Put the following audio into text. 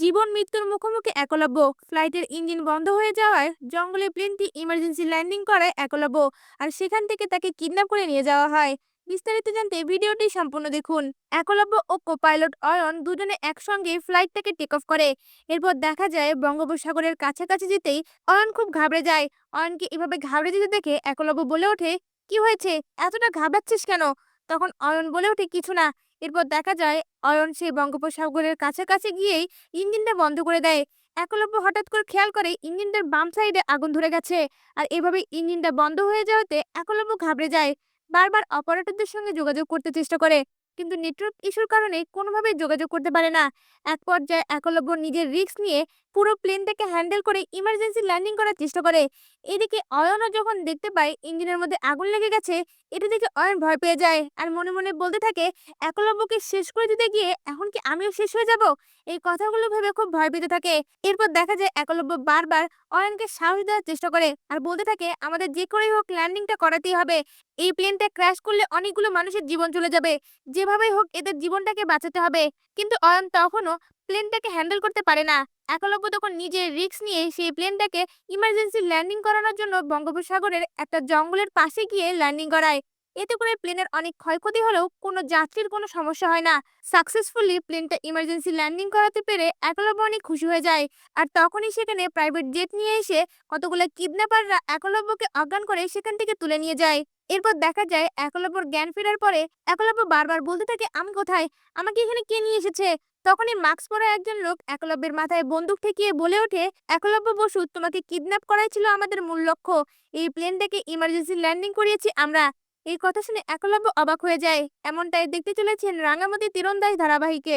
জীবন মৃত্যুর মুখোমুখি একলব্য ফ্লাইটের ইঞ্জিন বন্ধ হয়ে যাওয়ায় জঙ্গলে প্লেনটি ইমার্জেন্সি ল্যান্ডিং করায় একলব্য আর সেখান থেকে তাকে কিডন্যাপ করে নিয়ে যাওয়া হয়। বিস্তারিত জানতে ভিডিওটি সম্পূর্ণ দেখুন। একলব্য ও কোপাইলট অয়ন দুজনে একসঙ্গে ফ্লাইটটাকে টেক অফ করে। এরপর দেখা যায় বঙ্গোপসাগরের কাছাকাছি যেতেই অয়ন খুব ঘাবড়ে যায়। অয়নকে এভাবে ঘাবড়ে যেতে দেখে একলব্য বলে ওঠে, কি হয়েছে? এতটা ঘাবড়াচ্ছিস কেন? তখন অয়ন বলে ওঠে, কিছু না। এরপর দেখা যায় অয়ন সেই বঙ্গোপসাগরের কাছাকাছি গিয়েই ইঞ্জিনটা বন্ধ করে দেয়। একলব্য হঠাৎ করে খেয়াল করে, ইঞ্জিনটার বাম সাইডে আগুন ধরে গেছে। আর এভাবে ইঞ্জিনটা বন্ধ হয়ে যাওয়াতে একলব্য ঘাবড়ে যায়। বারবার অপারেটরদের সঙ্গে যোগাযোগ করতে চেষ্টা করে, কিন্তু নেটওয়ার্ক ইস্যুর কারণে কোনোভাবেই যোগাযোগ করতে পারে না। এক পর্যায়ে একলব্য নিজের রিস্ক নিয়ে পুরো প্লেনটাকে হ্যান্ডেল করে ইমার্জেন্সি ল্যান্ডিং করার চেষ্টা করে। এদিকে অয়নও যখন দেখতে পায় ইঞ্জিনের মধ্যে আগুন লেগে গেছে, এটা দেখে অয়ন ভয় পেয়ে যায় আর মনে মনে বলতে থাকে, একলব্যকে শেষ করে দিতে গিয়ে এখন কি আমিও শেষ হয়ে যাব? এই কথাগুলো ভেবে খুব ভয় পেতে থাকে। এরপর দেখা যায় একলব্য বারবার অয়নকে সাহস দেওয়ার চেষ্টা করে আর বলতে থাকে, আমাদের যে করেই হোক ল্যান্ডিংটা করাতেই হবে। এই প্লেনটা ক্র্যাশ করলে অনেকগুলো মানুষের জীবন চলে যাবে। যেভাবেই হোক এদের জীবনটাকে বাঁচাতে হবে। কিন্তু অয়ন তখনও প্লেনটাকে হ্যান্ডেল করতে পারে না। একলব্য তখন নিজের রিস্ক নিয়ে সেই প্লেনটাকে ইমার্জেন্সি ল্যান্ডিং করানোর জন্য বঙ্গোপসাগরের একটা জঙ্গলের পাশে গিয়ে ল্যান্ডিং করায়। এতে করে প্লেনের অনেক ক্ষয়ক্ষতি হলেও কোনো যাত্রীর কোনো সমস্যা হয় না। সাকসেসফুলি প্লেনটা ইমার্জেন্সি ল্যান্ডিং করাতে পেরে একলব্য অনেক খুশি হয়ে যায়। আর তখনই সেখানে প্রাইভেট জেট নিয়ে এসে কতগুলো কিডন্যাপাররা একলব্যকে অজ্ঞান করে সেখান থেকে তুলে নিয়ে যায়। এরপর দেখা যায়, একলব্যর জ্ঞান ফেরার পরে একলব্য বারবার বলতে থাকে, আমি কোথায়? আমাকে এখানে কে নিয়ে এসেছে? তখনই মাস্ক পরা একজন লোক একলব্যের মাথায় বন্দুক ঠেকিয়ে বলে ওঠে, একলব্য বসু, তোমাকে কিডন্যাপ করাই ছিল আমাদের মূল লক্ষ্য। এই প্লেনটাকে ইমার্জেন্সি ল্যান্ডিং করিয়েছি আমরা। এই কথা শুনে একলব্য অবাক হয়ে যায়। এমনটাই দেখতে চলেছেন রাঙামাটি তীরন্দাজ ধারাবাহিকে।